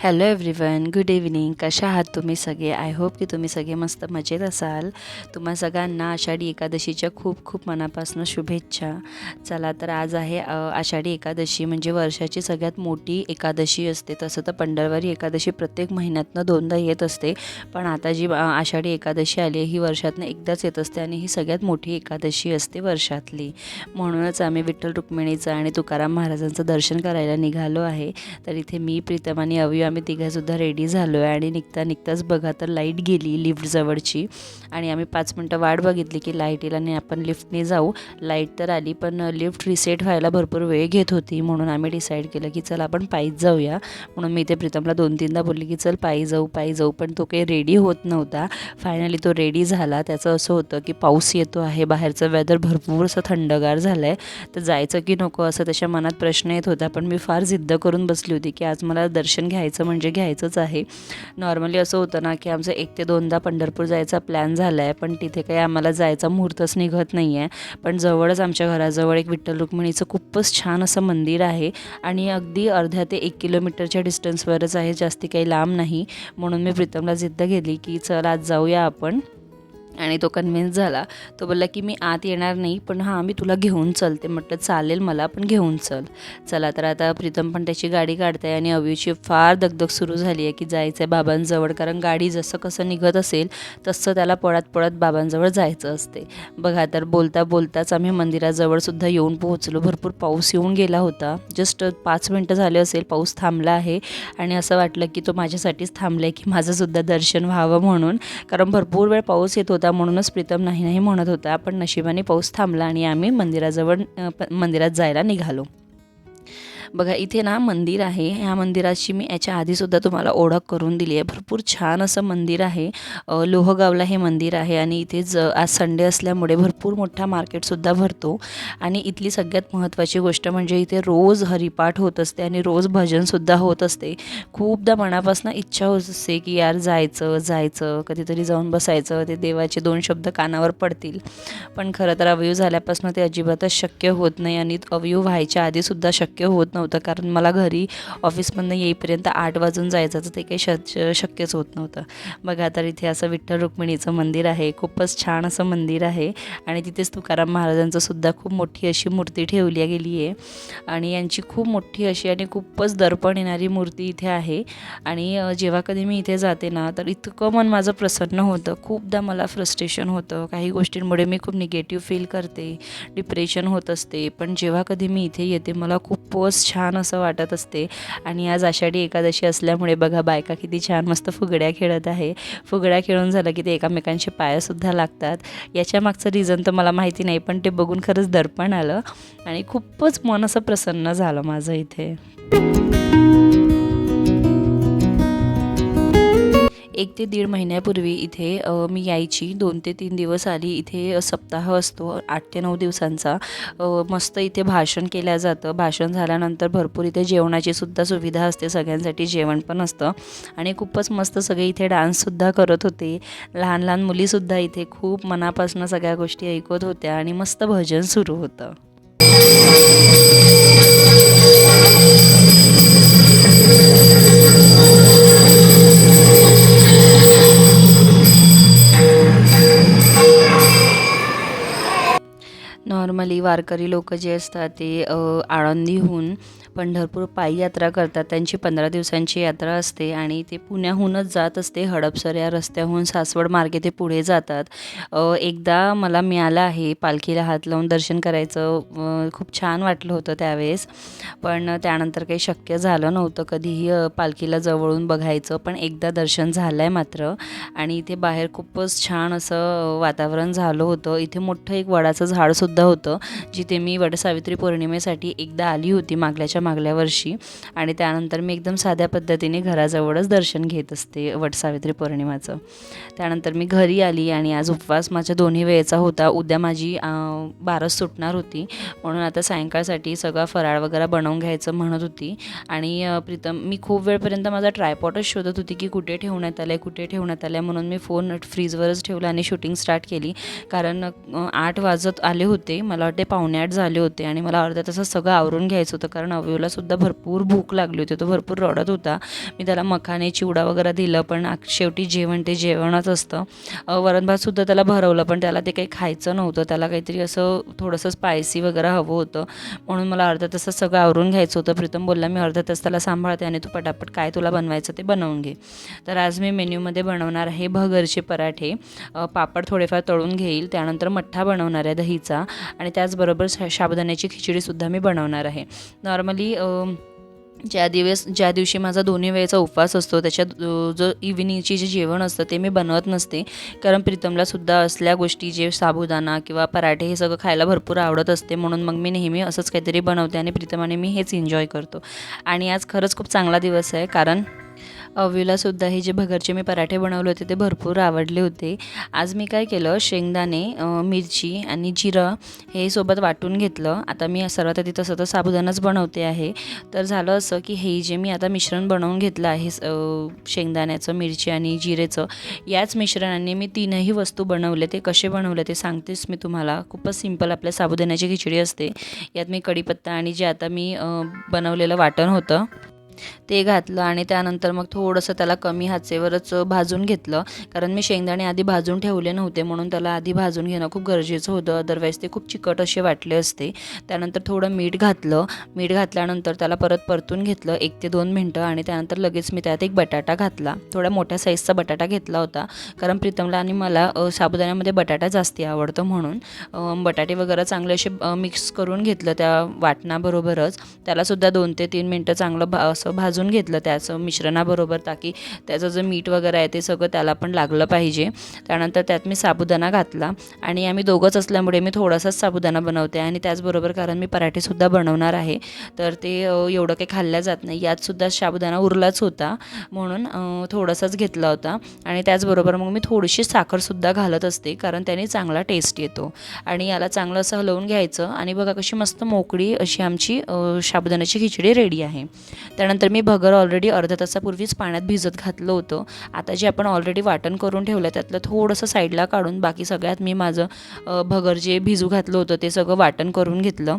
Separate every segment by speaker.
Speaker 1: Hello everyone good evening कशा आहात तुम्ही सगळे? आय होप की तुम्ही सगळे मस्त मजेत असाल. तुम्हा सगळ्यांना आषाढी एकादशीच्या खूप खूप मनापासून शुभेच्छा. चला तर आज आहे आषाढी एकादशी म्हणजे वर्षाची सगळ्यात मोठी एकादशी असते. तसं तर पंढरवारी एकादशी प्रत्येक महिन्यातनं दोनदा येत असते. पण आता जी आषाढी एकादशी आली आहे ही वर्षातनं एकदाच येत असते आणि ही सगळ्यात मोठी एकादशी असते वर्षातली. म्हणूनच आम्ही विठ्ठल रुक्मिणीचं आणि तुकाराम महाराजांचं दर्शन करायला निघालो आहे. तर इथे मी प्रीतम आणि अवयव आम्ही तिघंसुद्धा रेडी झालो आहे आणि निघता निघताच बघा तर लाइट गेली लिफ्टजवळची आणि आम्ही पाच मिनटं वाट बघितली की लाइट येईल आणि आपण लिफ्टने जाऊ. लाइट तर आली पण लिफ्ट रिसेट व्हायला भरपूर वेळ घेत होती म्हणून आम्ही डिसाईड केलं की चल आपण पायीच जाऊया. म्हणून मी इथे प्रीतमला दोन तीनदा बोलली की चल पायी जाऊ पायी जाऊ पण तो काही रेडी होत नव्हता. फायनली तो रेडी झाला. त्याचं असं होतं की पाऊस येतो आहे बाहेरचं वेदर भरपूर असं थंडगार झालं आहे तर जायचं की नको असं त्याच्या मनात प्रश्न येत होता. पण मी फार जिद्द करून बसली होती की आज मला दर्शन घ्यायचं म्हणजे घ्यायचंच आहे. नॉर्मली असं होतं ना की आमचं एक ते दोनदा पंढरपूर जायचा प्लॅन झाला आहे पण तिथे काही आम्हाला जायचा मुहूर्तच निघत नाही आहे पण जवळच आमच्या घराजवळ एक विठ्ठल रुक्मिणीचं खूपच छान असं मंदिर आहे आणि अगदी अर्ध्या ते एक किलोमीटरच्या डिस्टन्सवरच आहे जास्ती काही लांब नाही. म्हणून मी प्रीतमला जिद्द घेतली की चल आज जाऊया आपण. आणि तो कन्व्हिन्स झाला. तो बोलला की मी आत येणार नाही पण हां मी तुला घेऊन चलते. म्हटलं चालेल मला पण घेऊन चल. चला तर आता प्रीतम पण त्याची गाडी काढताय आणि अवीची फार दगदग सुरू झाली आहे की जायचं आहे बाबांजवळ कारण गाडी जसं कसं निघत असेल तसं त्याला पळत पळत बाबांजवळ जायचं असते. बघा तर बोलता बोलताच आम्ही मंदिराजवळ सुद्धा येऊन पोहोचलो. भरपूर पाऊस येऊन गेला होता. जस्ट पाच मिनटं झाले असेल पाऊस थांबला आहे. आणि असं वाटलं की तो माझ्यासाठीच थांबला आहे की माझंसुद्धा दर्शन व्हावं म्हणून. कारण भरपूर वेळ पाऊस येत होता म्हणूनच प्रीतम नाही नाही म्हणत होता. पण नशिबाने पाऊस थांबला आणि आम्ही मंदिराजवळ प- मंदिरात जायला निघालो. बघा इथे ना मंदिर आहे. ह्या मंदिराची मी याच्या आधीसुद्धा तुम्हाला ओळख करून दिली आहे. भरपूर छान असं मंदिर आहे. लोहगावला हे मंदिर आहे आणि इथे ज आज संडे असल्यामुळे भरपूर मोठा मार्केटसुद्धा भरतो. आणि इथली सगळ्यात महत्त्वाची गोष्ट म्हणजे इथे रोज हरिपाठ होत असते आणि रोज भजनसुद्धा होत असते. खूपदा मनापासून इच्छा होत असते की यार जायचं जायचं कधीतरी जाऊन बसायचं. ते देवाचे दोन शब्द कानावर पडतील. पण खरं तर अवयव झाल्यापासून ते अजिबातच शक्य होत नाही आणि अवयव व्हायच्या आधीसुद्धा शक्य होत नव्हतं. कारण मला घरी ऑफिसमधनं येईपर्यंत आठ वाजून जायचं तर ते काही श शक्यच होत नव्हतं. बघा तर इथे असं विठ्ठल रुक्मिणीचं मंदिर आहे. खूपच छान असं मंदिर आहे. आणि तिथेच तुकाराम महाराजांचं सुद्धा खूप मोठी अशी मूर्ती ठेवली गेली आहे. आणि यांची खूप मोठी अशी आणि खूपच दर्पण येणारी मूर्ती इथे आहे. आणि जेव्हा कधी मी इथे जाते ना तर इतकं मन माझं प्रसन्न होतं. खूपदा मला फ्रस्ट्रेशन होतं. काही गोष्टींमुळे मी खूप निगेटिव्ह फील करते. डिप्रेशन होत असते. पण जेव्हा कधी मी इथे येते मला खूपच छान असं वाटत असते. आणि आज आषाढी एकादशी असल्यामुळे बघा बायका किती छान मस्त फुगड्या खेळत आहे. फुगड्या खेळून झालं की ते एकामेकांचे पायासुद्धा लागतात. याच्या मागचं रिझन तर मला माहिती नाही पण ते बघून खरंच दर्पण आलं. आणि खूपच मन असं प्रसन्न झालं माझं इथे. एक ते दीड महिन्यापूर्वी इथे मी यायची. दोन ते तीन दिवस आली इथे सप्ताह असतो. आठ ते नऊ दिवसांचा. मस्त इथे भाषण केलं जातं. भाषण झाल्यानंतर भरपूर इथे जेवणाची सुद्धा सुविधा असते. सगळ्यांसाठी जेवण पण असतं. आणि खूपच मस्त सगळे इथे डान्ससुद्धा करत होते. लहान लहान मुलीसुद्धा इथे खूप मनापासून सगळ्या गोष्टी ऐकत होत्या आणि मस्त भजन सुरू होतं. नॉर्मली वारकरी लोक जे असतात ते आळंदीहून पंढरपूर पायी यात्रा करतात. त्यांची पंधरा दिवसांची यात्रा असते आणि ते पुण्याहूनच जात असते. हडपसर या रस्त्याहून सासवड मार्गे ते पुढे जातात. एकदा मला मिळालं आहे पालखीला हात लावून दर्शन करायचं. खूप छान वाटलं होतं त्यावेळेस. पण त्यानंतर काही शक्य झालं नव्हतं. कधीही पालखीला जवळून बघायचं. पण एकदा दर्शन झालं आहे मात्र. आणि इथे बाहेर खूपच छान असं वातावरण झालं होतं. इथे मोठं एक वडाचं झाडसुद्धा होतं जिथे मी वडसावित्री पौर्णिमेसाठी एकदा आली होती मागल्याच्या मागल्या वर्षी आणि त्यानंतर मी एकदम साध्या पद्धतीने घराजवळच दर्शन घेत असते वटसावित्री पौर्णिमाचं. त्यानंतर मी घरी आली आणि आज उपवास माझ्या दोन्ही वेळेचा होता. उद्या माझी बारस सुटणार होती. म्हणून आता सायंकाळसाठी सगळा फराळ वगैरे बनवून घ्यायचं म्हणत होती. आणि प्रीतम मी खूप वेळपर्यंत माझा ट्रायपॉटच शोधत होती की कुठे ठेवण्यात आलं आहे कुठे ठेवण्यात आलं आहे म्हणून मी फोन फ्रीजवरच ठेवला आणि शूटिंग स्टार्ट केली. कारण आठ वाजत आले होते. मला वाटते पावणे आठ झाले होते आणि मला अर्ध्या तासात सगळं आवरून घ्यायचं होतं. कारण अवयवलासुद्धा भरपूर भूक लागली होती. तो भरपूर रडत होता. मी त्याला मखाने चिवडा वगैरे दिलं पण शेवटी जेवण ते जेवणच असतं. अ, वरण भातसुद्धा त्याला भरवलं पण त्याला ते काही खायचं नव्हतं. त्याला काहीतरी असं थोडंसं स्पायसी वगैरे हवं होतं. म्हणून मला अर्धा तासात सगळं आवरून घ्यायचं होतं. प्रीतम बोलला मी अर्धा तास त्याला सांभाळते आणि तू पटापट काय तुला बनवायचं ते बनवून घे. तर आज मी मेन्यूमध्ये बनवणार आहे भगरचे पराठे. पापड थोडेफार तळून घेईल त्यानंतर मठ्ठा बनवणार आहे दहीचा. आणि त्याचबरोबर शा साबुदाण्याची खिचडीसुद्धा मी बनवणार आहे. नॉर्मली Um, ज्या दिवस ज्या दिवशी माझा दोन्ही वेळेचा उपवास असतो त्याच्यात जो इव्हिनिंगची जे जेवण असतं ते मी बनवत नसते. कारण प्रीतमला सुद्धा असल्या गोष्टी जे साबुदाणा किंवा पराठे हे सगळं खायला भरपूर आवडत असते. म्हणून मग मी नेहमी असंच काहीतरी बनवते आणि प्रीतम आणि मी हेच एन्जॉय करतो. आणि आज खरंच खूप चांगला दिवस आहे कारण अवीलासुद्धा हे जे भगरचे मी पराठे बनवले होते ते भरपूर आवडले होते. आज मी काय केलं शेंगदाणे मिरची आणि जिरं हे सोबत वाटून घेतलं. आता मी सर्वात आधी तसं तर साबुदाणाच बनवते आहे. तर झालं असं की हे जे मी आता मिश्रण बनवून घेतलं आहे शेंगदाण्याचं मिरची आणि जिरेचं याच मिश्रणाने मी तीनही वस्तू बनवले. ते कसे बनवले ते सांगतेच मी तुम्हाला. खूपच सिंपल आपल्या साबुदाण्याची खिचडी असते. यात मी कढीपत्ता आणि जे आता मी बनवलेलं वाटण होतं. ते घातलं आणि त्यानंतर मग थोडंसं त्याला कमी हाचेवरच भाजून घेतलं. कारण मी शेंगदाणे आधी भाजून ठेवले नव्हते म्हणून त्याला आधी भाजून घेणं खूप गरजेचं होतं. अदरवाईज ते खूप चिकट असे वाटले असते. त्यानंतर थोडं मीठ घातलं. मीठ घातल्यानंतर त्याला परत परतून घेतलं एक ते दोन मिनटं आणि त्यानंतर लगेच मी त्यात एक बटाटा घातला. थोड्या मोठ्या साईजचा बटाटा घेतला होता. कारण प्रीतमला आणि मला साबुदाण्यामध्ये बटाटा जास्ती आवडतो म्हणून बटाटे वगैरे चांगले असे मिक्स करून घेतलं त्या वाटणाबरोबरच. त्यालासुद्धा दोन ते तीन मिनटं चांगलं भा असं भाजून घेतलं त्याचं मिश्रणाबरोबर ताकी त्याचं जे मीठ वगैरे आहे ते सगळं त्याला पण लागलं पाहिजे. त्यानंतर त्यात मी साबुदाणा घातला आणि आम्ही दोघंच असल्यामुळे मी थोडासाच साबुदाणा बनवते आणि त्याचबरोबर कारण मी पराठेसुद्धा बनवणार आहे. तर ते एवढं काही खाल्ल्या जात नाही. यातसुद्धा साबुदाणा उरलाच होता म्हणून थोडासाच घेतला होता आणि त्याचबरोबर मग मी थोडीशी साखरसुद्धा घालत असते कारण त्याने चांगला टेस्ट येतो आणि याला चांगलं असं हलवून घ्यायचं आणि बघा कशी मस्त मोकळी अशी आमची साबुदाण्याची खिचडी रेडी आहे. त्यानंतर मी भगर ऑलरेडी अर्ध्या तासापूर्वीच पाण्यात भिजत घातलं होतं. आता जे आपण ऑलरेडी वाटण करून ठेवलं त्यातलं थोडंसं साईडला काढून बाकी सगळ्यात मी माझं भगर जे भिजू घातलं होतं ते सगळं वाटण करून घेतलं.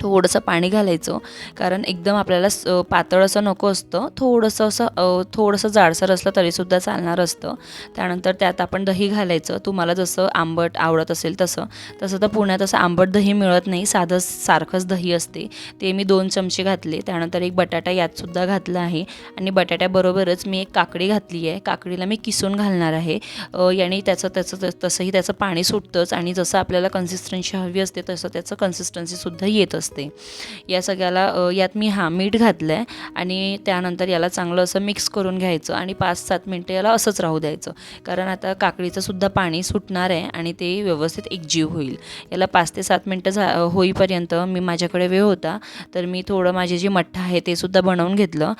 Speaker 1: थोडंसं पाणी घालायचं. कारण एकदम आपल्याला स- पातळ असं नको असतं. थोडंसं असं थोडंसं जाडसर असलं तरीसुद्धा चालणार असतं. त्यानंतर त्यात आपण दही घालायचं. तुम्हाला जसं आंबट आवडत असेल तसं. तसं तर पुण्यात असं आंबट दही मिळत नाही. साधं सारखंच दही असते. ते मी दोन चमचे घातले. त्यानंतर एक बटाटा यातसुद्धा घातला आहे. आणि बटाट्याबरोबरच मी एक काकडी घातली आहे. काकडीला मी किसून घालणार आहे. याने त्याचं त्याचं तसंही त्याचं पाणी सुटतंच. आणि जसं आपल्याला कन्सिस्टन्सी हवी असते तसं त्याचं कन्सिस्टन्सीसुद्धा येत असते. या सगळ्याला यात मी हां मीठ घातलं आहे आणि त्यानंतर याला चांगलं असं मिक्स करून घ्यायचं आणि पाच सात मिनटं याला असंच राहू द्यायचं. कारण आता काकडीचंसुद्धा पाणी सुटणार आहे आणि ते व्यवस्थित एकजीव होईल. याला पाच ते सात मिनटं झा होईपर्यंत मी माझ्याकडे वेळ होता तर मी थोडं माझे जे मठ्ठा आहे ते सुद्धा बनवून घेतलं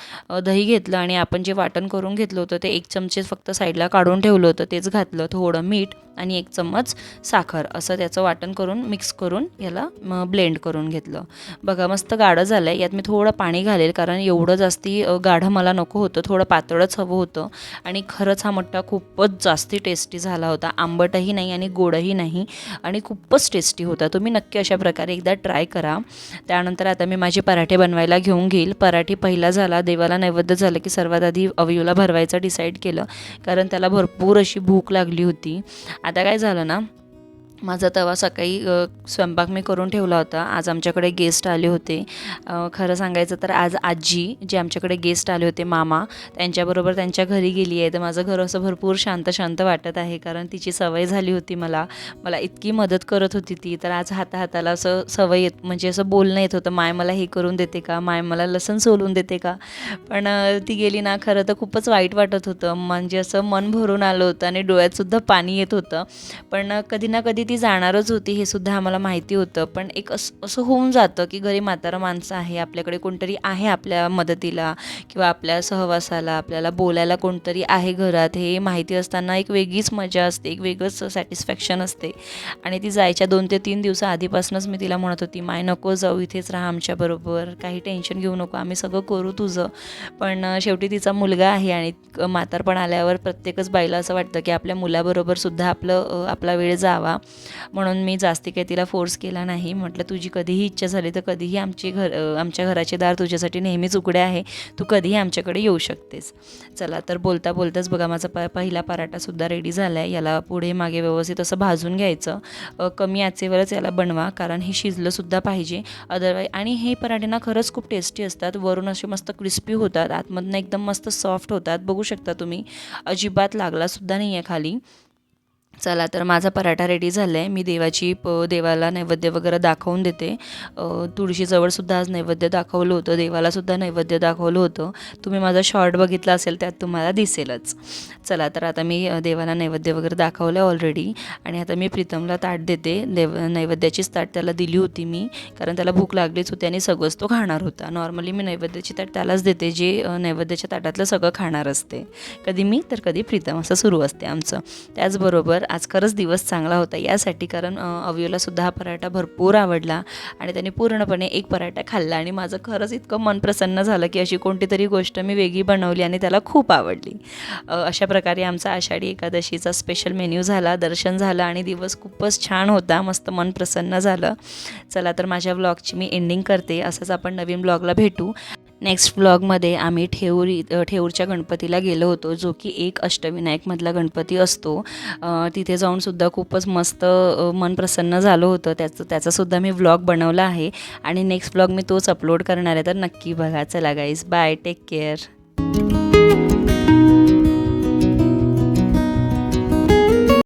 Speaker 1: दही घेतलं आणि आपण जे वाटण करून घेतलं होतं ते एक चमचे फक्त साईडला काढून ठेवलं होतं तेच घातलं थोडं मीठ. आणि एक चम्मच साखर असं त्याचं वाटण करून मिक्स करून याला ब्लेंड करून घेतलं. बघा मस्त गाढं झालं आहे यात मी थोडं पाणी घालेल कारण एवढं जास्ती गाढं मला नको होतं. थोडं पातळच हवं होतं. आणि खरंच हा मठ्ठा खूपच जास्ती टेस्टी झाला होता. आंबटही नाही आणि गोडही नाही आणि खूपच टेस्टी होता. तुम्ही नक्की अशा प्रकारे एकदा ट्राय करा. त्यानंतर आता मी माझे पराठे बनवायला घेऊन घेईल. पराठे पहिला झाला देवाला नैवेद्य झालं की सर्वात आधी अवयूला भरवायचं डिसाईड केलं. कारण त्याला भरपूर अशी भूक लागली होती. आता काय झालं ना माझा तवा सकाळी स्वयंपाक मी करून ठेवला होता. आज आमच्याकडे गेस्ट आले होते. खरं सांगायचं तर आज आजी जे आमच्याकडे गेस्ट आले होते मामा त्यांच्याबरोबर त्यांच्या घरी गेली आहे. तर माझं घर असं भरपूर शांत शांत वाटत आहे. कारण तिची सवय झाली होती मला. मला इतकी मदत करत होती ती. तर आज हाता हाताला असं सवय येत म्हणजे असं बोलणं येत होतं माय मला हे करून देते का? माय मला लसण सोलून देते का? पण ती गेली ना खरं तर खूपच वाईट वाटत होतं. म्हणजे असं मन भरून आलं होतं आणि डोळ्यातसुद्धा पाणी येत होतं. पण कधी ना कधी ती जाणारच होती हे सुद्धा आम्हाला माहिती होतं. पण एक असं असं होऊन जातं की घरी म्हातारं माणसं आहे आपल्याकडे कोणतरी आहे आपल्या मदतीला किंवा आपल्या सहवासाला आपल्याला बोलायला कोणतरी आहे घरात हे माहिती असताना एक वेगळीच मजा असते एक वेगळंच सॅटिस्फॅक्शन असते. आणि ती जायच्या दोन ते तीन दिवस आधीपासूनच मी तिला म्हणत होती माय नको जाऊ इथेच राहा आमच्याबरोबर काही टेन्शन घेऊ नको आम्ही सगळं करू तुझं. पण शेवटी तिचा मुलगा आहे आणि म्हातारपण आल्यावर प्रत्येकच बाईला असं वाटतं की आपल्या मुलाबरोबर सुद्धा आपलं आपला वेळ जावा. म्हणून मी जास्ती काही तिला फोर्स केला नाही. म्हटलं तुझी कधीही इच्छा झाली तर कधीही आमची घर आमच्या घराचे दार तुझ्यासाठी नेहमीच उघडे आहे. तू कधीही आमच्याकडे येऊ शकतेस. चला तर बोलता बोलताच बघा माझा प पहिला पराठासुद्धा रेडी झाला आहे याला पुढे मागे व्यवस्थित असं भाजून घ्यायचं. कमी आचेवरच याला बनवा कारण हे शिजलंसुद्धा पाहिजे. अदरवाईज आणि हे पराठे ना खरंच खूप टेस्टी असतात. वरून असे मस्त क्रिस्पी होतात. आतमधनं एकदम मस्त सॉफ्ट होतात. बघू शकता तुम्ही. अजिबात लागलासुद्धा नाही आहे खाली. चला तर माझा पराठा रेडी झाला आहे मी देवाची प देवाला नैवेद्य वगैरे दाखवून देते. तुळशीजवळसुद्धा आज नैवेद्य दाखवलं होतं. देवालासुद्धा नैवेद्य दाखवलं होतं. तुम्ही माझा शॉर्ट बघितला असेल त्यात तुम्हाला दिसेलच. चला तर आता मी देवाला नैवेद्य वगैरे दाखवलं आहे ऑलरेडी आणि आता मी प्रीतमला ताट देते. देव नैवेद्याचीच ताट त्याला दिली होती मी. कारण त्याला भूक लागलीच होती आणि सगळंच तो खाणार होता. नॉर्मली मी नैवेद्याची ताट त्यालाच देते जे नैवेद्याच्या ताटातलं सगळं खाणार असते. कधी मी तर कधी प्रीतम असं सुरू असते आमचं. त्याचबरोबर आज खरंच दिवस चांगला होता यासाठी कारण अ, अवयोलासुद्धा हा पराठा भरपूर आवडला आणि त्याने पूर्णपणे एक पराठा खाल्ला आणि माझं खरंच इतकं मन प्रसन्न झालं की अशी कोणती तरी गोष्ट मी वेगळी बनवली आणि त्याला खूप आवडली. अशा प्रकारे आमचा आषाढी एकादशीचा स्पेशल मेन्यू झाला दर्शन झालं आणि दिवस खूपच छान होता मस्त मन प्रसन्न झालं. चला तर माझ्या व्लॉगची मी एंडिंग करते. असंच आपण नवीन ब्लॉगला भेटू. नेक्स्ट ब्लॉगमध्ये आम्ही ठेऊरी ठेऊरच्या गणपतीला गेलो होतो जो की एक अष्टविनायकमधला गणपती असतो. तिथे जाऊनसुद्धा खूपच मस्त मन प्रसन्न झालं होतं. त्याचं त्याचासुद्धा मी व्लॉग बनवला आहे. आणि नेक्स्ट ब्लॉग मी तोच अपलोड करणार आहे. तर नक्की बघा. चला गाईज बाय टेक केअर